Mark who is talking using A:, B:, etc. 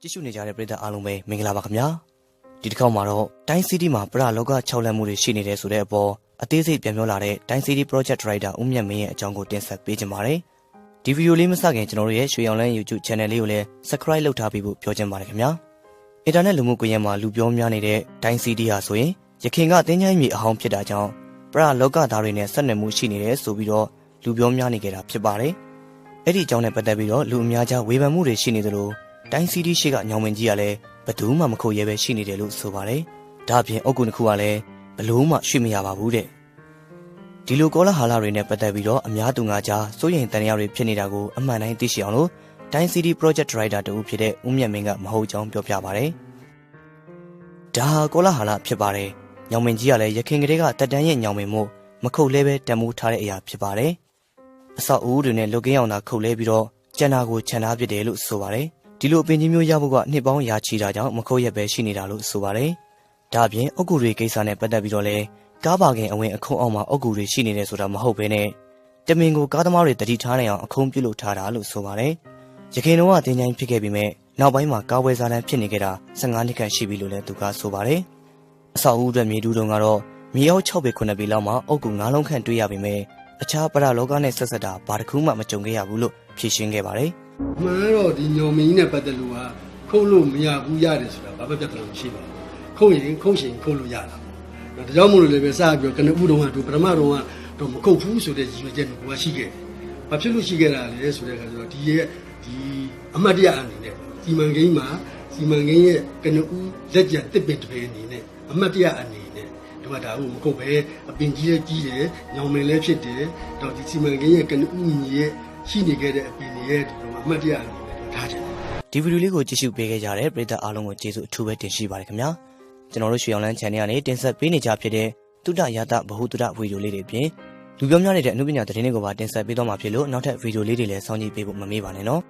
A: ကြည့်ရှုနေကြတဲ့ပရိသတ်အားလုံးပဲမင်္ဂလာပါခင်ဗျာဒီတစ်ခေါက်မှာတော့တိုင်းစီးတီးမှာပရလောက6လက်မှုတွေရှိနေတယ်ဆိုတဲ့အပေါ်အသေးစိတ်ပြန်ပြောလာတဲ့တိုင်းစီးတီး project writer ဦးမြတ်မင်းရဲ့အကြောင်းကိုတင်ဆက်ပေးချင်ပါတယ်ဒီဗီဒီယိုလေးမစခင်ကျွန်တော်တို့ရဲ့ရွှေရောင်လန်း YouTube channel လေးကိုလည်း subscribe လုပ်ထားပြီးဖို့ပြောချင်ပါတယ်ခင်ဗျာအင်တာနက်လူမှုကွန်ရက်မှာလူပြောများနေတဲ့တိုင်းစီးတီးဟာဆိုရင်ရခင်ကတင်းချိုင်းမြေအဟောင်းဖြစ်တာကြောင့်ပရလောကသားတွေနဲ့ဆက်နွယ်မှုရှိနေတယ်ဆိုပြီးတော့လူပြောများနေကြတာဖြစ်ပါတယ်အဲ့ဒီအကြောင်းနဲ့ပတ်သက်ပြီးတော့လူအများကြားဝေဖန်မှုတွေရှိနေသလို တိုင်းစီးတီးရှိကညောင်မင်းကြီးကလည်းဘသူမှမခုတ်ရဲပဲရှိနေတယ်လို့ဆိုပါတယ်။ဒါအပြင်အုတ်ကူတစ်ခုကလည်းဘလို့မှရွှေ့မရပါဘူးတဲ့။ဒီလိုကောလာဟာလာတွေနဲ့ပတ်သက်ပြီးတော့အများသူငါကြားစိုးရိမ်တန်ရာတွေဖြစ်နေတာကိုအမှန်တိုင်းသိရှိအောင်လို့တိုင်းစီးတီး project writer တူဖြစ်တဲ့ဦးမြတ်မင်းကမဟုတ်ကြောင်းပြောပြပါတယ်။ဒါဟာကောလာဟာလာဖြစ်ပါတယ်။ညောင်မင်းကြီးကလည်းရခင်ကလေးကတက်တန်းရဲ့ညောင်မင်းမို့မခုတ်လဲပဲတံမိုးထားတဲ့အရာဖြစ်ပါတယ်။အဆောက်အဦတွေနဲ့လုတ်ကင်းအောင်သာခုတ်လဲပြီးတော့ကျန်တာကိုခြံထားပစ်တယ်လို့ဆိုပါတယ်။ ဒီလိုအပင်ကြီးမျိုးရဖို့ကနှစ်ပေါင်းရာချီတာကြောင့်မခုတ်ရက်ပဲရှိနေတာလို့ဆိုပါတယ်။ဒါအပြင်အုတ်ဂူတွေကိစ္စနဲ့ပတ်သက်ပြီးတော့လည်းကားပါခင်အဝင်အခုံအောင်မှာအုတ်ဂူတွေရှိနေတယ်ဆိုတာမဟုတ်ဘဲနဲ့တမင်ကိုကားသမားတွေတတိထားနိုင်အောင်အခုံပြုတ်လုပ်ထားတာလို့ဆိုပါတယ်။ရခိုင်တော့ကတင်ချိုင်းဖြစ်ခဲ့ပြီးမဲ့နောက်ပိုင်းမှာကားဝဲစားလန်းဖြစ်နေကြတာ15နှစ်ခန့်ရှိပြီလို့လည်းသူကဆိုပါတယ်။အဆောက်အဦအတွက်မြေတူးတုံကတော့မြေအောက်6ပေ9ပေလောက်မှာအုတ်ဂူ9လုံးခန့်တွေ့ရပေမဲ့အခြားပရလောကနဲ့ဆက်ဆက်တာဘာတစ်ခုမှမကြုံခဲ့ရဘူးလို့ဖြေရှင်းခဲ့ပါတယ်။
B: မှန်တော့ဒီညောင်မင်းကြီးနဲ့ပတ်သက်လို့ကခုတ်လို့မရဘူးရတယ်ဆိုတာဘာပဲပြဿနာမရှိပါဘူးခုတ်ရင်ခုတ်ရှင်ခုတ်လို့ရတာပေါ့ဒါကြောင့်မို့လို့လည်းပဲစပြီးတော့ကနဦးတုံးကတော့ပထမတုံးကတော့မခုတ်ဘူးဆိုတဲ့ရည်ရွယ်ချက်ကိုကရှိခဲ့တယ်ဘာဖြစ်လို့ရှိခဲ့တာလဲဆိုတဲ့အခါကျတော့ဒီရဲ့ဒီအမတ်တရအနေနဲ့စီမံကိန်းမှာစီမံကိန်းရဲ့ကနဦးလက်ကျန်တစ်ပင်တစ်ပင်အနေနဲ့အမတ်တရအနေနဲ့ဒီမှာဒါကိုမခုတ်ပဲအပင်ကြီးရဲ့ကြီးတယ်ညောင်မင်းလည်းဖြစ်တယ်တော့ဒီစီမံကိန်းရဲ့ကနဦးညီရဲ့ ရှိနေခဲ့တဲ့အပင်တွေရဲ့ဒီလိုအမတ်တရအနေနဲ့ထားချင်တယ်
A: ဒီဗီဒီယိုလေးကိုကြည့်ရှုပေးခဲ့ကြတဲ့ပရိသတ်အားလုံးကိုကျေးဇူးအထူးပဲတင်ရှိပါတယ်ခင်ဗျာကျွန်တော်တို့ရွှေအောင်လန်း channel ကနေတင်ဆက်ပေးနေကြဖြစ်တဲ့တုဒ္ဒရာတဗဟုတုဒ္ဒဗီဒီယိုလေးတွေအပြင်လူပြောများနေတဲ့အမှုပညာသတင်းတွေကိုပါတင်ဆက်ပေးတော့မှာဖြစ်လို့နောက်ထပ်ဗီဒီယိုလေးတွေလည်းစောင့်ကြည့်ပေးဖို့မမေ့ပါနဲ့နော်